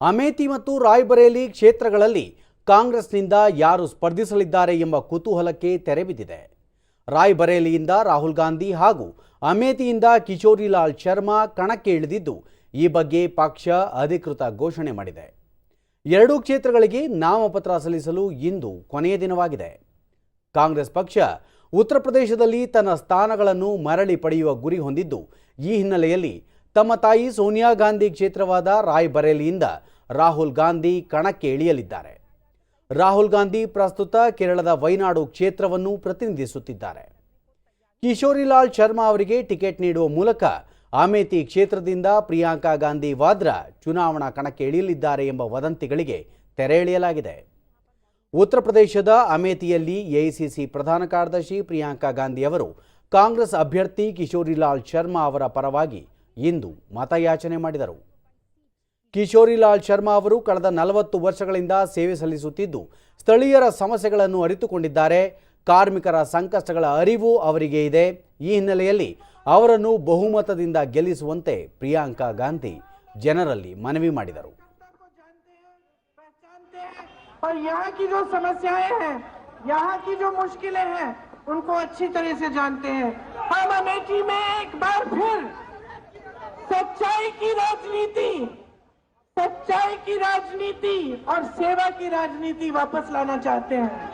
ಅಮೇಥಿ ಮತ್ತು ರಾಯ್ಬರೇಲಿ ಕ್ಷೇತ್ರಗಳಲ್ಲಿ ಕಾಂಗ್ರೆಸ್ನಿಂದ ಯಾರು ಸ್ಪರ್ಧಿಸಲಿದ್ದಾರೆ ಎಂಬ ಕುತೂಹಲಕ್ಕೆ ತೆರೆಬಿದ್ದಿದೆ ರಾಯ್ಬರೇಲಿಯಿಂದ ರಾಹುಲ್ ಗಾಂಧಿ ಹಾಗೂ ಅಮೇಥಿಯಿಂದ ಕಿಶೋರಿಲಾಲ್ ಶರ್ಮಾ ಕಣಕ್ಕೆ ಇಳಿದಿದ್ದು ಈ ಬಗ್ಗೆ ಪಕ್ಷ ಅಧಿಕೃತ ಘೋಷಣೆ ಮಾಡಿದೆ. ಎರಡೂ ಕ್ಷೇತ್ರಗಳಿಗೆ ನಾಮಪತ್ರ ಸಲ್ಲಿಸಲು ಇಂದು ಕೊನೆಯ ದಿನವಾಗಿದೆ. ಕಾಂಗ್ರೆಸ್ ಪಕ್ಷ ಉತ್ತರ ಪ್ರದೇಶದಲ್ಲಿ ತನ್ನ ಸ್ಥಾನಗಳನ್ನು ಮರಳಿ ಪಡೆಯುವ ಗುರಿ ಹೊಂದಿದ್ದು ಈ ಹಿನ್ನೆಲೆಯಲ್ಲಿ ತಮ್ಮ ತಾಯಿ ಸೋನಿಯಾ ಗಾಂಧಿ ಕ್ಷೇತ್ರವಾದ ರಾಯ್ಬರೇಲಿಯಿಂದ ರಾಹುಲ್ ಗಾಂಧಿ ಕಣಕ್ಕೆ ಇಳಿಯಲಿದ್ದಾರೆ. ರಾಹುಲ್ ಗಾಂಧಿ ಪ್ರಸ್ತುತ ಕೇರಳದ ವೈನಾಡು ಕ್ಷೇತ್ರವನ್ನು ಪ್ರತಿನಿಧಿಸುತ್ತಿದ್ದಾರೆ. ಕಿಶೋರಿಲಾಲ್ ಶರ್ಮಾ ಅವರಿಗೆ ಟಿಕೆಟ್ ನೀಡುವ ಮೂಲಕ ಅಮೇಥಿ ಕ್ಷೇತ್ರದಿಂದ ಪ್ರಿಯಾಂಕಾ ಗಾಂಧಿ ವಾದ್ರಾ ಚುನಾವಣಾ ಕಣಕ್ಕೆ ಇಳಿಯಲಿದ್ದಾರೆ ಎಂಬ ವದಂತಿಗಳಿಗೆ ತೆರೆ ಎಳೆಯಲಾಗಿದೆ. ಉತ್ತರ ಪ್ರದೇಶದ ಅಮೇಥಿಯಲ್ಲಿ ಎಐಸಿಸಿ ಪ್ರಧಾನ ಕಾರ್ಯದರ್ಶಿ ಪ್ರಿಯಾಂಕಾ ಗಾಂಧಿ ಅವರು ಕಾಂಗ್ರೆಸ್ ಅಭ್ಯರ್ಥಿ ಕಿಶೋರಿಲಾಲ್ ಶರ್ಮಾ ಅವರ ಪರವಾಗಿ ಇಂದು ಮತಯಾಚನೆ ಮಾಡಿದರು. ಕಿಶೋರಿಲಾಲ್ ಶರ್ಮಾ ಅವರು ಕಳೆದ ನಲವತ್ತು ವರ್ಷಗಳಿಂದ ಸೇವೆ ಸಲ್ಲಿಸುತ್ತಿದ್ದು, ಸ್ಥಳೀಯರ ಸಮಸ್ಯೆಗಳನ್ನು ಅರಿತುಕೊಂಡಿದ್ದಾರೆ. ಕಾರ್ಮಿಕರ ಸಂಕಷ್ಟಗಳ ಅರಿವು ಅವರಿಗೆ ಇದೆ. ಈ ಹಿನ್ನೆಲೆಯಲ್ಲಿ ಅವರನ್ನು ಬಹುಮತದಿಂದ ಗೆಲ್ಲಿಸುವಂತೆ ಪ್ರಿಯಾಂಕಾ ಗಾಂಧಿ ಜನರಲ್ಲಿ ಮನವಿ ಮಾಡಿದರು. ಸಮಸ್ಯೆ की राजनीति और सेवा की राजनीति वापस लाना चाहते हैं।